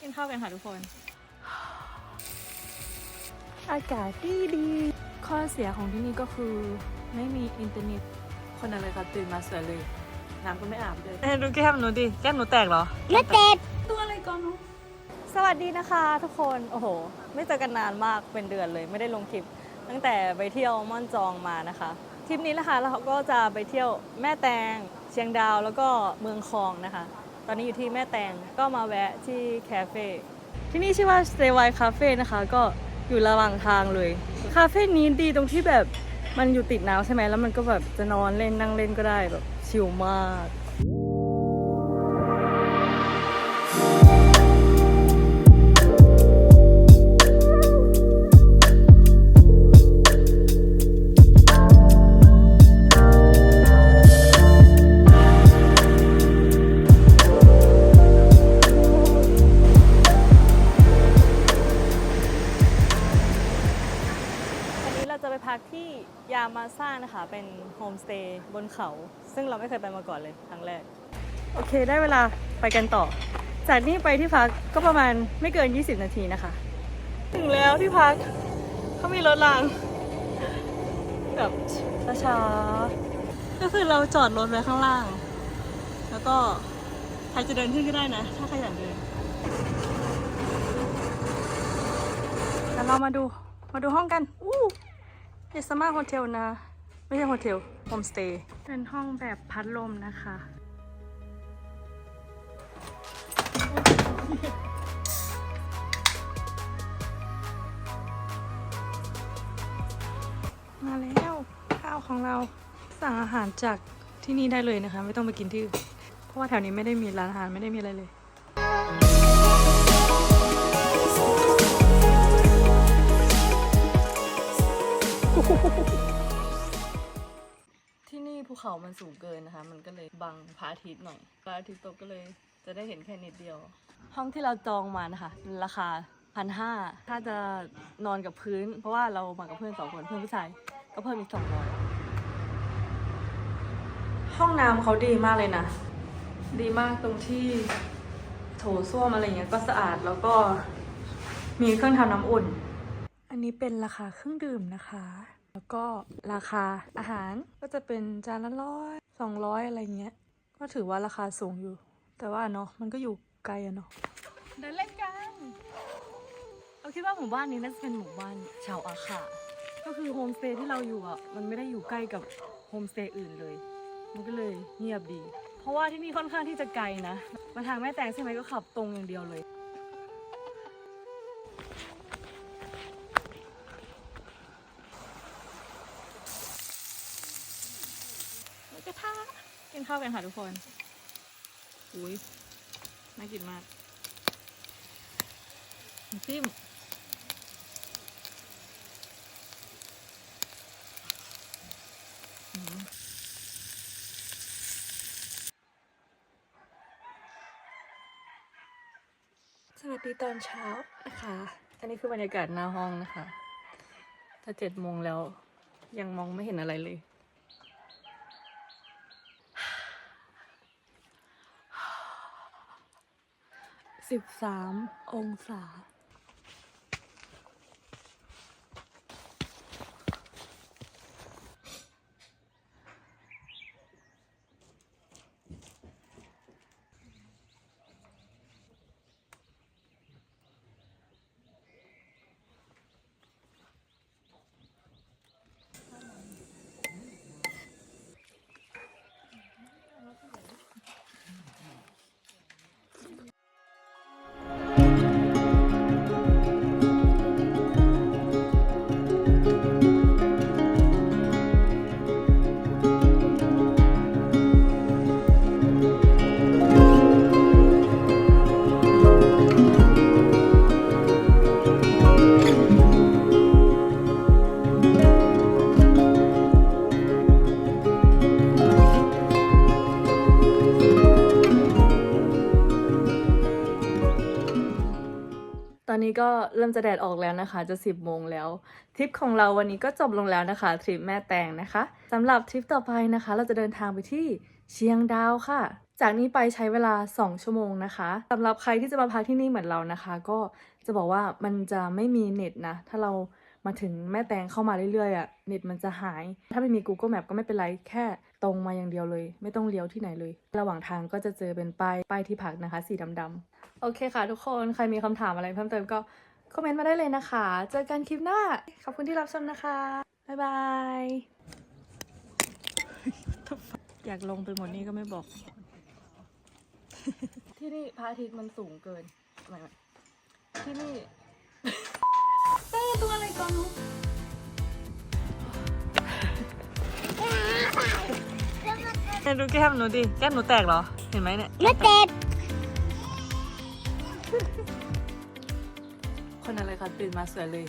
กินข้าวกันค่ะทุกคน อากาศดีดี ข้อเสียของที่นี่ก็คือ ไม่มีอินเทอร์เน็ต คนอะไรก็ตื่นมาสวยเลย น้ำก็ไม่อาบเลยเอ้ดูแก้มหนูดิ แก้มหนูแตกเหรอ ไม่เต็ดตัวอะไรก่อนหนูสวัสดีนะคะทุกคน โอ้โห ไม่เจอกันนานมากเป็นเดือนเลย ไม่ได้ลงคลิป ตั้งแต่ไปเที่ยวม่อนจองมานะคะ ทริปนี้นะคะเราก็จะไปเที่ยวแม่แตง เชียงดาวแล้วก็เมืองคองนะคะต อนนี้อยู่ที่แม่แตงก็มาแวะที่คาเฟ่ที่นี่ชื่อว่า Stay White Cafe นะคะ ก็อยู่ระหว่างทางเลย คาเฟ่นี้ดีตรงที่แบบมันอยู่ติดน้ำใช่ไหมแล้วมันก็แบบจะนอนเล่นนั่งเล่นก็ได้แบบชิลมาก พักที่ยามาซ่านะคะ เป็นโฮมสเตย์บนเขา ซึ่งเราไม่เคยไปมาก่อนเลยครั้งแรก โอเค ได้เวลาไปกันต่อ จากนี้ไปที่พักก็ประมาณไม่เกิน 20 นาทีนะคะ ถึงแล้วที่พักเขามีรถรางแบบช้าๆก็คือเราจอดรถไว้ข้างล่าง แล้วก็ใครจะเดินขึ้นก็ได้นะ ถ้าใครอยากเดินแล้วเรามาดูมาดูห้องกัน อู้ เยสมาโฮเทลนะ ไม่ใช่โฮเทลโฮมสเตย์เป็นห้องแบบพัดลมนะคะ มาแล้วข้าวของเราสั่งอาหารจากที่นี่ได้เลยนะคะ ไม่ต้องไปกินที่อื่นเพราะว่าแถวนี้ไม่ได้มีร้านอาหารไม่ได้มีอะไรเลย เขามันสูงเกินนะคะ มันก็เลยบังพระอาทิตย์หน่อยพระอาทิตย์ตกก็เลยจะได้เห็นแค่นิดเดียว ห้องที่เราจองมานะคะราคาพันห้าถ้าจะนอนกับพื้น เพราะว่าเรามากับเพื่อนสองคนเพื่อนผู้ชายก็เพิ่มอีกสองร้อยห้องน้ำเขาดีมากเลยนะ ดีมากตรงที่โถส้วมอะไรเงี้ยก็สะอาดแล้วก็มีเครื่องทำน้ำอุ่น อันนี้เป็นราคาเครื่องดื่มนะคะ แล้วก็ราคาอาหารก็จะเป็นจานละร้อยสองร้อยอะไรเงี้ย ก็ถือว่าราคาสูงอยู่ แต่ว่าเนาะมันก็อยู่ไกลอะเนาะเดินเล่นกันเราคิดว่าหมู่บ้านนี้น่าจะเป็นหมู่บ้านชาวอาขาก็คือโฮมสเตย์ที่เราอยู่อะมันไม่ได้อยู่ใกล้กับโฮมสเตย์อื่นเลย มันก็เลยเงียบดี เพราะว่าที่นี่ค่อนข้างที่จะไกลนะมาทางแม่แตงใช่ไหมก็ขับตรงอย่างเดียวเลย ระทะกินข้าวกันค่ะทุกคน อุ้ยน่ากินมากจิ้มสวัสดีตอนเช้านะคะ อันนี้คือบรรยากาศหน้าห้องนะคะ ถ้าเจ็ดโมงแล้วยังมองไม่เห็นอะไรเลย สิบสามองศา ตอนนี้ก็เริ่มจะแดดออกแล้วนะคะ จะ 10 โมงแล้ว ทริปของเราวันนี้ก็จบลงแล้วนะคะ ทริปแม่แตงนะคะสำหรับทริปต่อไปนะคะ เราจะเดินทางไปที่เชียงดาวค่ะ จากนี้ไปใช้เวลา 2 ชั่วโมงนะคะสำหรับใครที่จะมาพักที่นี่เหมือนเรานะคะ ก็จะบอกว่ามันจะไม่มีเน็ตนะ ถ้าเรา มาถึงแม่แตงเข้ามาเรื่อยๆอะ่ะเน็ตมันจะหาย ถ้าไม่มี Google Map ก็ไม่เป็นไรแค่ตรงมาอย่างเดียวเลย ไม่ต้องเลี้ยวที่ไหนเลย ระหว่างทางก็จะเจอเป็นป้ายป้ายที่พักนะคะ สีดำๆโอเคค่ะทุกคนใครมีคำถามอะไรเพิ่มเติมก็คอมเมนต์มาได้เลยนะคะ เจอกันคลิปหน้า ขอบคุณที่รับชมนะคะ บ๊ายบาย อยากลงไปหมดนี่ก็ไม่บอก ที่นี่พระอาทิตย์มันสูงเกินไม่ไม่ที่นี่เต้ ตัวอะไรก่อนลูกเนี่ยดูแก้มหนูดิ แก้มหนูแตกเหรอ เห็นไหมเนี่ย ไม่เต็ดคนอะไรคะตื่นมาสวยเลย